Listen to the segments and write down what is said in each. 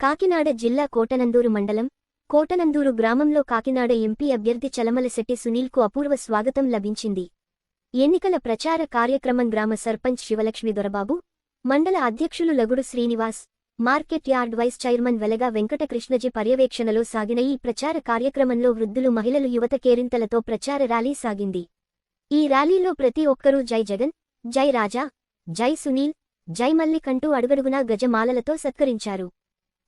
కాకినాడ జిల్లా కోటనందూరు మండలం కోటనందూరు గ్రామంలో కాకినాడ ఎంపీ అభ్యర్థి చలమలశెట్టి సునీల్కు అపూర్వ స్వాగతం లభించింది. ఎన్నికల ప్రచార కార్యక్రమం గ్రామ సర్పంచ్ శివలక్ష్మి దొరబాబు మండల అధ్యక్షులు Lagudu Srinivas market yard vice chairman Velaga Venkatakrishnaji పర్యవేక్షణలో సాగిన ఈ ప్రచార కార్యక్రమంలో వృద్ధులు మహిళలు యువత కేరింతలతో ప్రచార ర్యాలీ సాగింది. ఈ ర్యాలీలో ప్రతి ఒక్కరూ జై జగన్ జై రాజా జై సునీల్ జై మల్లికంటూ అడుగడుగునా గజమాలలతో సత్కరించారు.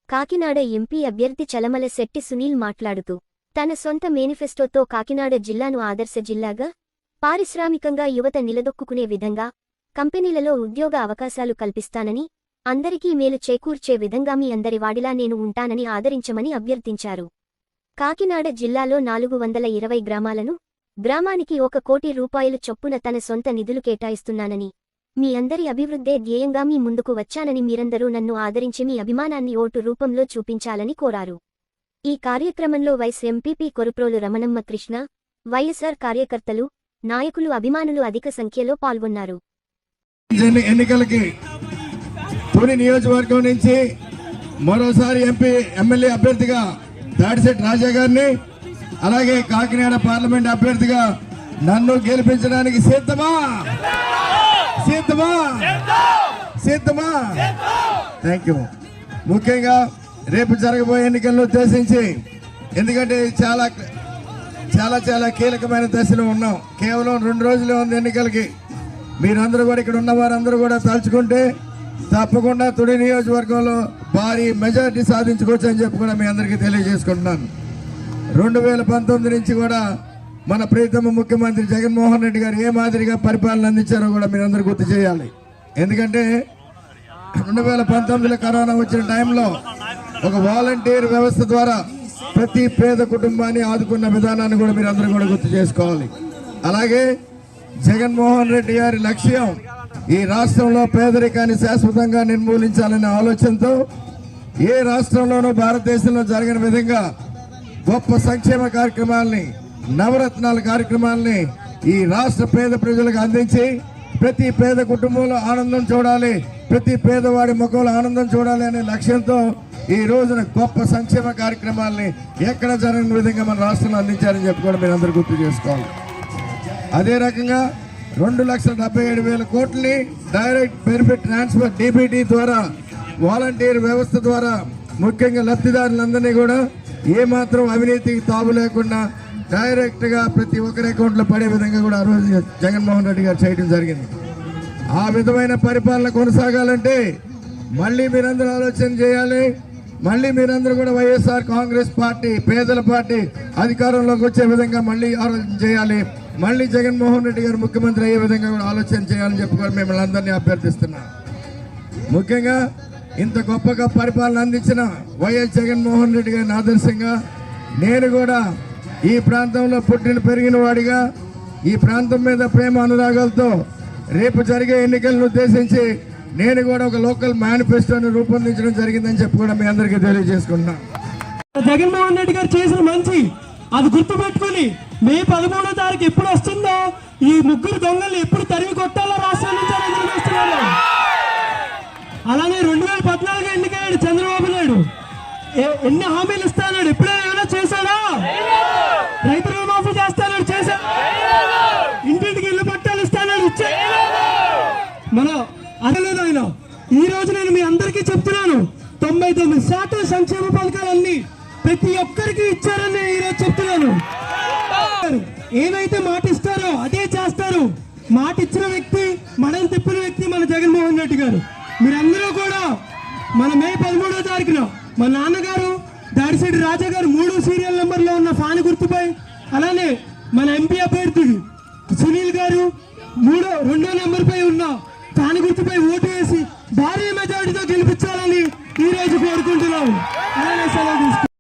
కాకినాడ ఎంపీ అభ్యర్థి చలమల శెట్టి సునీల్ మాట్లాడుతూ తన సొంత మేనిఫెస్టోతో కాకినాడ జిల్లాను ఆదర్శ జిల్లాగా పారిశ్రామికంగా యువత నిలదొక్కుకునే విధంగా కంపెనీలలో ఉద్యోగ అవకాశాలు కల్పిస్తానని అందరికీ మేలు చేకూర్చే విధంగా మీ అందరి వాడిలా నేను ఉంటానని ఆదరించమని అభ్యర్థించారు. కాకినాడ జిల్లాలో నాలుగు వందల ఇరవై గ్రామాలను గ్రామానికి ఒక కోటి రూపాయలు చొప్పున తన సొంత నిధులు కేటాయిస్తున్నానని. మీ అందరి అభివృద్ధే ధ్యేయంగా మీ ముందుకు వచ్చానని మీరందరూ నన్ను ఆదరించి మీ అభిమానాన్ని ఓటు రూపంలో చూపించాలని కోరారు. ఈ కార్యక్రమంలో vice MPP Koruprolu Ramanamma Krishna YSR కార్యకర్తలు నాయకులు అభిమానులు అధిక సంఖ్యలో పాల్గొన్నారు. ఎన్నికలకి తొలి నియోజకవర్గం నుంచి మరోసారి ఎంపీ ఎమ్మెల్యే అభ్యర్థిగా దాడిశెట్టి రాజా గారిని అలాగే కాకినాడ పార్లమెంట్ అభ్యర్థిగా నన్ను గెలిపించడానికి సిద్ధమా? సిద్ధమా? సిద్ధమా? థ్యాంక్ యూ ముఖ్యంగా రేపు జరగబోయే ఎన్నికలను ఉద్దేశించి ఎందుకంటే చాలా చాలా చాలా కీలకమైన దశలో ఉన్నాం. కేవలం రెండు రోజులే ఉంది ఎన్నికలకి. మీరందరూ కూడా ఇక్కడ ఉన్న వారందరూ కూడా తలుచుకుంటే తప్పకుండా తుడి నియోజకవర్గంలో భారీ మెజారిటీ సాధించుకోవచ్చు అని చెప్పి కూడా మీ అందరికీ తెలియజేసుకుంటున్నాను. రెండు వేల పంతొమ్మిది నుంచి కూడా మన ప్రీతమ ముఖ్యమంత్రి జగన్మోహన్ రెడ్డి గారు ఏ మాదిరిగా పరిపాలన అందించారో కూడా మీరందరూ గుర్తు చేయాలి. ఎందుకంటే రెండు వేల పంతొమ్మిదిలో కరోనా వచ్చిన టైంలో ఒక వాలంటీర్ వ్యవస్థ ద్వారా ప్రతి పేద కుటుంబాన్ని ఆదుకున్న విధానాన్ని కూడా మీరు అందరూ కూడా గుర్తు చేసుకోవాలి. అలాగే జగన్మోహన్ రెడ్డి గారి లక్ష్యం ఈ రాష్ట్రంలో పేదరికాన్ని శాశ్వతంగా నిర్మూలించాలనే ఆలోచనతో ఏ రాష్ట్రంలోనూ భారతదేశంలో జరిగిన విధంగా గొప్ప సంక్షేమ కార్యక్రమాలని నవరత్నాల కార్యక్రమాలని ఈ రాష్ట్ర పేద ప్రజలకు అందించి ప్రతి పేద కుటుంబంలో ఆనందం చూడాలి ప్రతి పేదవాడి ముఖంలో ఆనందం చూడాలి అనే లక్ష్యంతో ఈ రోజున గొప్ప సంక్షేమ కార్యక్రమాలని ఎక్కడ జరగని విధంగా మన రాష్ట్రంలో అందించారని చెప్పి కూడా మీరు అందరూ గుర్తు చేసుకోవాలి. అదే రకంగా రెండు లక్షల డెబ్బై ఏడు వేల కోట్లని డైరెక్ట్ బెనిఫిట్ ట్రాన్స్ఫర్ డిబిటీ ద్వారా వాలంటీర్ వ్యవస్థ ద్వారా ముఖ్యంగా లబ్ధిదారులందరినీ కూడా ఏమాత్రం అవినీతికి తావు లేకుండా డైరెక్ట్గా ప్రతి ఒక్కరి అకౌంట్లో పడే విధంగా కూడా ఆ రోజు జగన్మోహన్ రెడ్డి గారు చేయడం జరిగింది. ఆ విధమైన పరిపాలన కొనసాగాలంటే మళ్ళీ మీరందరూ ఆలోచన చేయాలి. మళ్ళీ మీరందరూ కూడా వైఎస్ఆర్ కాంగ్రెస్ పార్టీ పేదల పార్టీ అధికారంలోకి వచ్చే విధంగా మళ్ళీ ఆలోచన చేయాలి. మళ్ళీ జగన్మోహన్ రెడ్డి గారు ముఖ్యమంత్రి అయ్యే విధంగా కూడా ఆలోచన చేయాలని చెప్పి కూడా మిమ్మల్ని అందరినీ అభ్యర్థిస్తున్నాం. ముఖ్యంగా ఇంత గొప్పగా పరిపాలన అందించిన వైఎస్ జగన్మోహన్ రెడ్డి గారిని ఆదర్శంగా నేను కూడా ఈ ప్రాంతంలో పుట్టిన పెరిగిన వాడిగా ఈ ప్రాంతం మీద ప్రేమ అనురాగాలతో రేపు జరిగే ఎన్నికలను ఉద్దేశించి నేను కూడా ఒక లోకల్ మేనిఫెస్టోని రూపొందించడం జరిగిందని చెప్పి కూడా మీ అందరికీ తెలియజేసుకుంటున్నాను జగన్మోహన్ రెడ్డి గారు చేసిన మంచి అది గుర్తుపెట్టుకుని మే పదమూడో తారీఖు ఎప్పుడు వస్తుందో ఈ ముగ్గురు దొంగలు ఎప్పుడు తరిమి కొట్టాలో రాష్ట్రం నుంచి అలానే రెండు వేల పద్నాలుగు ఎన్నికయ్యాడు చంద్రబాబు నాయుడు. ఎన్ని హామీలు ఇస్తాడు? ఇప్పుడే ఏమైనా చేశాడా? రైతు రుణమాఫీ చేస్తాడు చేశాడు? ఇంటింటికి ఇల్లు పట్టాలు ఇస్తాడు ఇచ్చే మన అడలేదు ఆయన. ఈ రోజు నేను మీ అందరికీ చెప్తున్నాను. తొంభై తొమ్మిది శాతం సంక్షేమ పథకాలన్నీ ప్రతి ఒక్కరికి ఇచ్చారని నేను ఈరోజు చెప్తున్నాను. ఏదైతే మాట ఇస్తారో అదే చేస్తారు. మాట ఇచ్చిన వ్యక్తి మనం తిప్పిన వ్యక్తి మన జగన్మోహన్ రెడ్డి గారు. మీరందరూ కూడా మన మే పదమూడో తారీఖున మా నాన్నగారు దాడిశెట్టి రాజా గారు మూడు సీరియల్ నెంబర్లో ఉన్న ఫాన్ గుర్తుపై అలానే మన ఎంపీ అభ్యర్థులు సునీల్ గారు మూడో రెండో నెంబర్పై ఉన్న ఫాన్ గుర్తుపై ఓటు వేసి భారీ మెజారిటీతో గెలిపించాలని ఈరోజు రోజు కోరుకుంటున్నాము. అలానే సెలవు